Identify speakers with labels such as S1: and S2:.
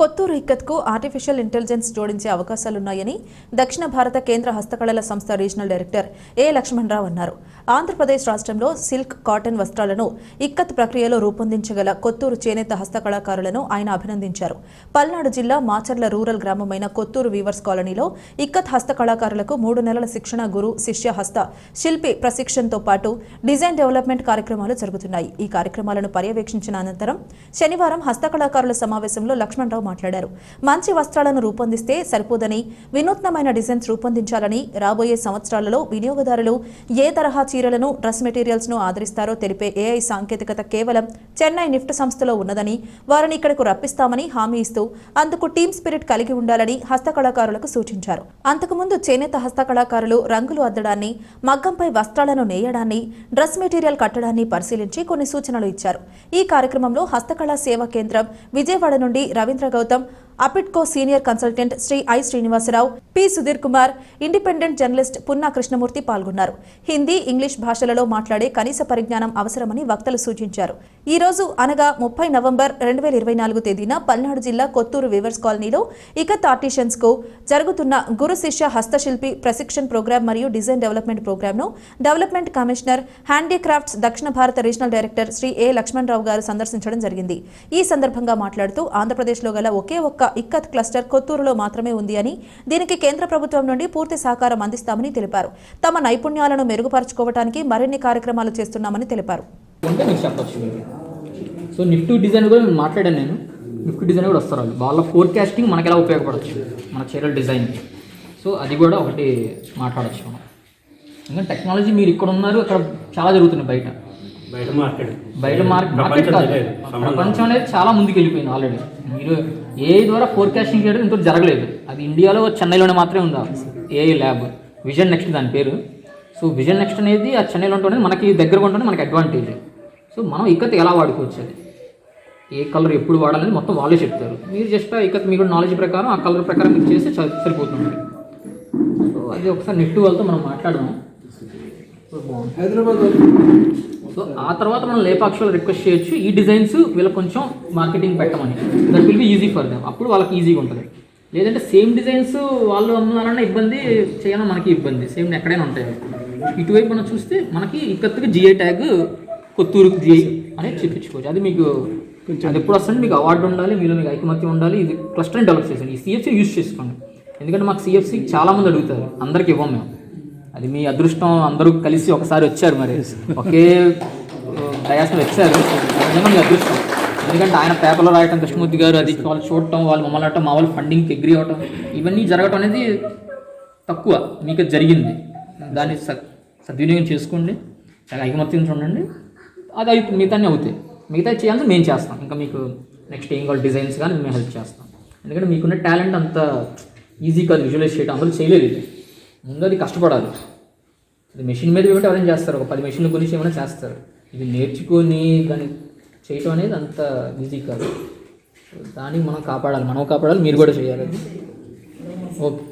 S1: Kotturu ఇక్కత్కు artificial intelligence జోడించే అవకాశాలున్నాయని దక్షిణ భారత కేంద్ర హస్తకళల సంస్థ రీజనల్ డైరెక్టర్ ఏ లక్ష్మణరావు అన్నారు. ఆంధ్రప్రదేశ్ రాష్ట్రంలో సిల్క్ కాటన్ వస్త్రాలను ఇక్కత్ ప్రక్రియలో రూపొందించగల కొత్తూరు చేనేత హస్తకళాకారులను ఆయన అభినందించారు. పల్నాడు జిల్లా మాచర్ల రూరల్ గ్రామమైన కొత్తూరు వీవర్స్ కాలనీలో ఇక్కత్ హస్తకళాకారులకు మూడు నెలల శిక్షణ గురు శిష్య హస్త శిల్పి ప్రశిక్షణతో పాటు డిజైన్ డెవలప్మెంట్ కార్యక్రమాలు జరుగుతున్నాయి. ఈ కార్యక్రమాలను పర్యవేక్షించిన అనంతరం శనివారం హస్తకళాకారుల సమావేశంలో లక్ష్మణరావు మాట్లాడారు. మంచి వస్త్రాలను రూపొందిస్తే సరిపోదని వినూత్నమైన డిజైన్స్ రూపొందించాలని రాబోయే సంవత్సరాలలో వినియోగదారులు ఏ తరహా చీరలను డ్రెస్ మెటీరియల్స్ను ఆదరిస్తారో తెలిపే ఏఐ సాంకేతికత కేవలం చెన్నై నిఫ్ట్ సంస్థలో ఉన్నదని వారిని ఇక్కడకు రప్పిస్తామని హామీ ఇస్తూ అందుకు టీమ్ స్పిరిట్ కలిగి ఉండాలని హస్తకళాకారులకు సూచించారు. అంతకుముందు చేనేత హస్తకళాకారులు రంగులు అద్దడాన్ని మగ్గంపై వస్త్రాలను నేయడాన్ని డ్రెస్ మెటీరియల్ కట్టడాన్ని పరిశీలించి కొన్ని సూచనలు ఇచ్చారు. ఈ కార్యక్రమంలో హస్తకళా సేవా కేంద్రం విజయవాడ నుండి Ravindra Gautam APITCO senior consultant Shri I Srinivasarao P Sudheer Kumar independent journalist Punna Krishnamurthy పాల్గొన్నారు. హిందీ ఇంగ్లీష్ భాషలలో మాట్లాడే కనీస పరిజ్ఞానం అవసరమని వక్తలు సూచించారు. ఈ రోజు అనగా ముప్పై నవంబర్ రెండు వేల ఇరవై నాలుగు తేదీన పల్నాడు జిల్లా కొత్తూరు వివర్స్ కాలనీలో ఇకత్ ఆర్టిషన్స్కు జరుగుతున్న గురు శిష్య హస్తశిల్పి ప్రశిక్షణ్ ప్రోగ్రాం మరియు డిజైన్ డెవలప్మెంట్ ప్రోగ్రాంను డెవలప్మెంట్ కమిషనర్ హ్యాండీక్రాఫ్ట్స్ దక్షిణ భారత regional director Shri A Lakshmanarao గారు సందర్శించడం జరిగింది. ఈ సందర్భంగా మాట్లాడుతూ ఆంధ్రప్రదేశ్లో గల ఒకే ఒక్క ఇక్కత్ క్లస్టర్ కొత్తూరులో మాత్రమే ఉంది అని దీనికి కేంద్ర ప్రభుత్వం నుండి పూర్తి సహకారం అందిస్తామని తెలిపారు. తమ నైపుణ్యాలను మెరుగుపరచుకోవడానికి మరిన్ని కార్యక్రమాలు చేస్తున్నామని తెలిపారు.
S2: సో నిఫ్టీ డిజైన్ కూడా నేను మాట్లాడాను నేను. నిఫ్టీ డిజైన్ కూడా వస్తారు వాళ్ళు. వాళ్ళ ఫోర్కాస్టింగ్ మనకి ఎలా ఉపయోగపడచ్చు? మన చీరల డిజైన్ సో అది కూడా ఒకటి మాట్లాడచ్చు మనం. ఎందుకంటే టెక్నాలజీ మీరు ఇక్కడ ఉన్నారు అక్కడ చాలా జరుగుతుంది బయట.
S3: బయట మార్కెట్.
S2: బయట మార్కెట్ కాదు. ప్రపంచం అనేది చాలా ముందుకు వెళ్ళిపోయింది ఆల్రెడీ మీరు ఏ ద్వారా ఫోర్కాస్టింగ్ చేయడం ఇంత జరగలేదు. అది ఇండియాలో చెన్నైలోనే మాత్రమే ఉంది? ఏ ల్యాబ్ విజన్ నెక్స్ట్ దాని పేరు. సో విజన్ నెక్స్ట్ అనేది ఆ చెన్నైలో ఉంటుంది మనకి దగ్గరగా ఉంటుంది మనకి అడ్వాంటేజ్ సో మనం ఇక్కత్ ఎలా వాడుకోవచ్చు అది? ఏ కలర్ ఎప్పుడు వాడాలని మొత్తం వాళ్ళే చెప్తారు. మీరు జస్ట్ ఆ ఇక్కత్ మీకు నాలెడ్జ్ ప్రకారం ఆ కలర్ ప్రకారం మీరు చేస్తే సరి- సరిపోతుంది. సో అది ఒకసారి నెట్ వాళ్ళతో మనం మాట్లాడదాం. సో బాగుంది.
S3: హైదరాబాద్
S2: సో ఆ తర్వాత మనం లేపాక్షలో రిక్వెస్ట్ చేయొచ్చు. ఈ డిజైన్స్ వీళ్ళకి కొంచెం మార్కెటింగ్ పెట్టమని. That will be easy for them అప్పుడు వాళ్ళకి ఈజీగా ఉంటుంది. లేదంటే సేమ్ డిజైన్స్ వాళ్ళు అమ్మాలన్నా ఇబ్బంది చేయాలన్నా మనకి ఇబ్బంది. సేమ్ ఎక్కడైనా ఉంటాయి. ఇటువైపు మనం చూస్తే మనకి ఇక్కత్తుకి జిఐ ట్యాగ్ కొత్తూరుకు జిఐ అనేది చెప్పించుకోవచ్చు అది మీకు అది ఎప్పుడు వస్తుంది? మీకు అవార్డు ఉండాలి మీలో మీకు ఐకమత్యం ఉండాలి. ఇది క్లస్టర్ని డెవలప్ చేసాను ఈ సిఎఫ్సి యూజ్ చేసుకోండి. ఎందుకంటే మాకు సిఎఫ్సి చాలామంది అడుగుతారు. అందరికి ఇవ్వం మేము. అది మీ అదృష్టం అందరూ కలిసి ఒకసారి వచ్చారు మరి. ఒకే మీద వచ్చారు. నిజంగా మీ అదృష్టం. ఎందుకంటే ఆయన పేపర్లో రాయటం కృష్ణమూర్తి గారు అది వాళ్ళు చూడటం వాళ్ళు మమ్మల్ని అనటం మా వాళ్ళు ఫండింగ్కి ఎగ్రీ అవటం ఇవన్నీ జరగటం అనేది తక్కువ. మీకు జరిగింది. దాన్ని స- సద్వినియోగం చేసుకోండి. చాలా ఐకమత్యం చూడండి. అది అయి మిగతాన్ని అవుతాయి. మిగతా చేయాలంటే మేము చేస్తాం. ఇంకా మీకు నెక్స్ట్ ఏం కావాలి డిజైన్స్ కానీ మేము హెల్ప్ చేస్తాం. ఎందుకంటే మీకున్న టాలెంట్ అంత ఈజీ కాదు విజువలైజ్ చేయడం అందరూ చేయలేదు. ముందు అది కష్టపడాలి. అది మెషిన్ మీద పెట్టి ఎవరైనా చేస్తారు. ఒక పది మెషిన్ల గురించి ఏమైనా చేస్తారు. ఇది నేర్చుకొని దాన్ని చేయటం అనేది అంత ఈజీ కాదు. దానికి మనం కాపాడాలి. మనం కాపాడాలి మీరు కూడా చేయాలి అది. ఓకే.